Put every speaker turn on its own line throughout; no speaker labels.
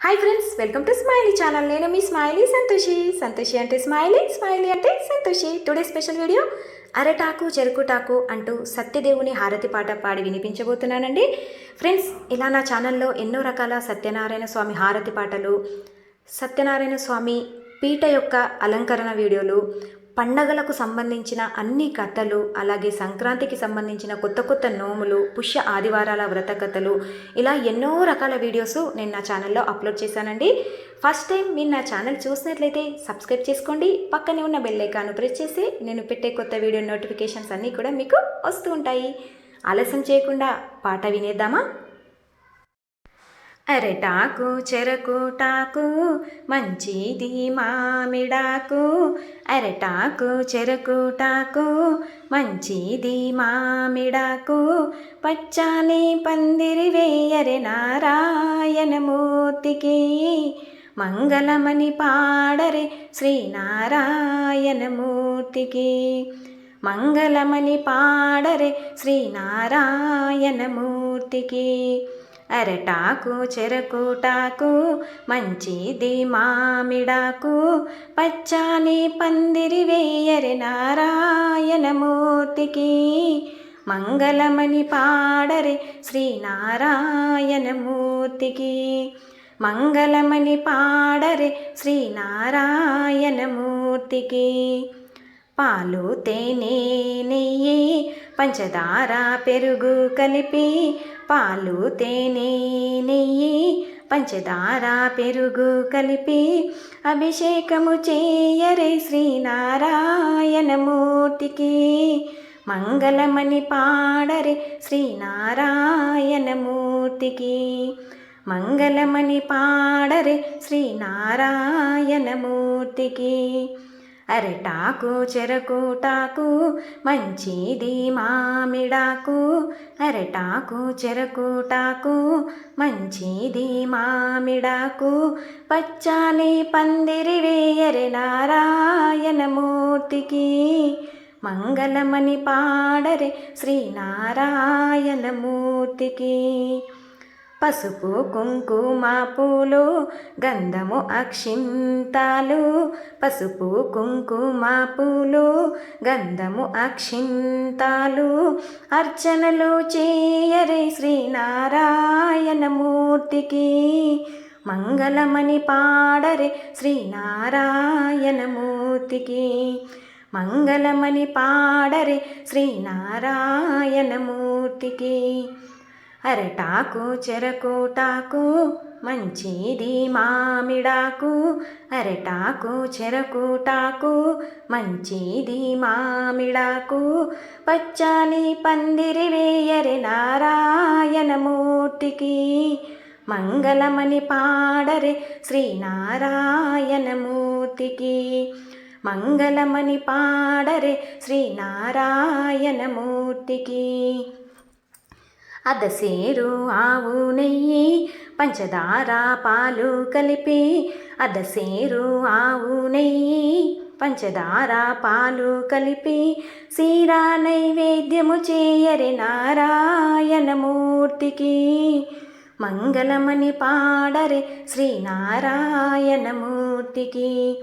Hi friends welcome to Smiley channel నేను మీ Smiley Santoshi. Santoshi అంటే స్మైలీ స్మైలీ అంటే సంతోషి. టుడే స్పెషల్ వీడియో అరటాకు చెరుకుటాకు అంటూ సత్యదేవుని హారతి పాట పాడి వినిపించబోతున్నానండి. ఫ్రెండ్స్ ఇలా నా ఛానల్లో ఎన్నో రకాల సత్యనారాయణ స్వామి హారతి పాటలు సత్యనారాయణ స్వామి పీట యొక్క అలంకరణ వీడియోలు పండగలకు సంబంధించిన అన్ని కథలు అలాగే సంక్రాంతికి సంబంధించిన కొత్త కొత్త నోములు పుష్య ఆదివారాల వ్రత కథలు ఇలా ఎన్నో రకాల వీడియోస్ నేను నా ఛానల్లో అప్లోడ్ చేశానండి. ఫస్ట్ టైం మీరు నా ఛానల్ చూసినట్లయితే సబ్స్క్రైబ్ చేసుకోండి. పక్కనే ఉన్న బెల్ ఐకాన్ ప్రెస్ చేసి నేను పెట్టే కొత్త వీడియో నోటిఫికేషన్స్ అన్నీ కూడా మీకు వస్తూ ఉంటాయి. ఆలస్యం చేయకుండా పాట వినేద్దామా? అరటాకు చెరకు టాకు మంచిది మామిడాకు. అరటాకు చెరకు టాకు మంచిది మామిడాకు. పచ్చాని పందిరి వేయరి నారాయణమూర్తికి. మంగళమని పాడరే శ్రీనారాయణమూర్తికి. మంగళమని పాడరే శ్రీనారాయణమూర్తికి. అరటాకు చెరకుటాకు మంచిది మామిడాకు పచ్చాని పందిరి వేయరి నారాయణమూర్తికి. మంగళమణి పాడరే శ్రీనారాయణమూర్తికి. మంగళమణి పాడరే శ్రీనారాయణమూర్తికి. పాలు తేనె నెయ్యి పంచదార పెరుగు కలిపి పాలు తేనె నెయ్యి పంచదార పెరుగు కలిపి అభిషేకము చేయరే శ్రీనారాయణమూర్తికి. మంగళమని పాడరే శ్రీనారాయణమూర్తికి. మంగళమని పాడరే శ్రీనారాయణమూర్తికి. అరటాకు చెరకుటాకు మంచిది మామిడాకు. అరటాకు చెరకుటాకు మంచిది మామిడాకు. పచ్చాలి పందిరి వేయరి నారాయణమూర్తికి. మంగళమణి పాడరే శ్రీనారాయణమూర్తికి పసుపు కుంకుమ పూలు గంధము అక్షింతాలు. పసుపు కుంకుమ పూలు గంధము అక్షింతాలు. అర్చనలు చేయరే శ్రీనారాయణమూర్తికి. మంగళమణి పాడరే శ్రీనారాయణమూర్తికి. మంగళమణి పాడరే శ్రీనారాయణమూర్తికి. అరటాకు చెరకుటాకు మంచిది మామిడాకు. అరటాకు చెరకుటాకు మంచిది మామిడాకు. పచ్చని పందిరి వేయరి నారాయణమూర్తికి. మంగళమని పాడరే శ్రీనారాయణమూర్తికి. మంగళమని పాడరే శ్రీనారాయణమూర్తికి. అదసేరు ఆవు నెయ్యి పంచదార పాలు కలిపి అదసేరు ఆవు నెయ్యి పంచదార పాలు కలిపి సీరా నైవేద్యము చేయరి నారాయణమూర్తికి. మంగళమని పాడరే శ్రీనారాయణమూర్తికి.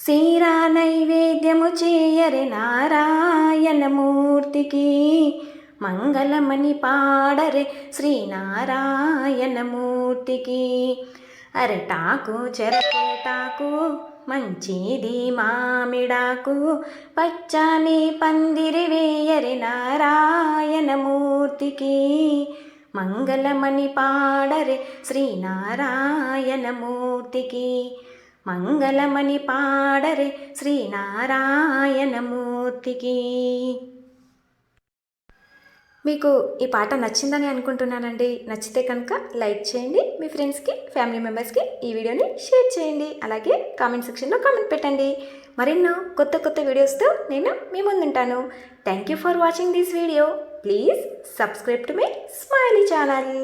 సీరా నైవేద్యము చేయరి నారాయణమూర్తికి. మంగళమని పాడరే శ్రీనారాయణమూర్తికి. అరటాకు చెరకోటాకు మంచిది మామిడాకు పచ్చని పందిరి వేయరి నారాయణమూర్తికి. మంగళమణి పాడరే శ్రీనారాయణమూర్తికి. మంగళమణి పాడరే శ్రీనారాయణమూర్తికి. మీకు ఈ పాట నచ్చిందని అనుకుంటున్నానండి నచ్చితే కనుక లైక్ చేయండి మీ ఫ్రెండ్స్కి ఫ్యామిలీ మెంబర్స్కి ఈ వీడియోని షేర్ చేయండి. అలాగే కామెంట్ సెక్షన్లో కామెంట్ పెట్టండి. మరెన్నో కొత్త కొత్త వీడియోస్తో నేను మీ ముందుంటాను. Thank you for watching this video please subscribe to my smiley channel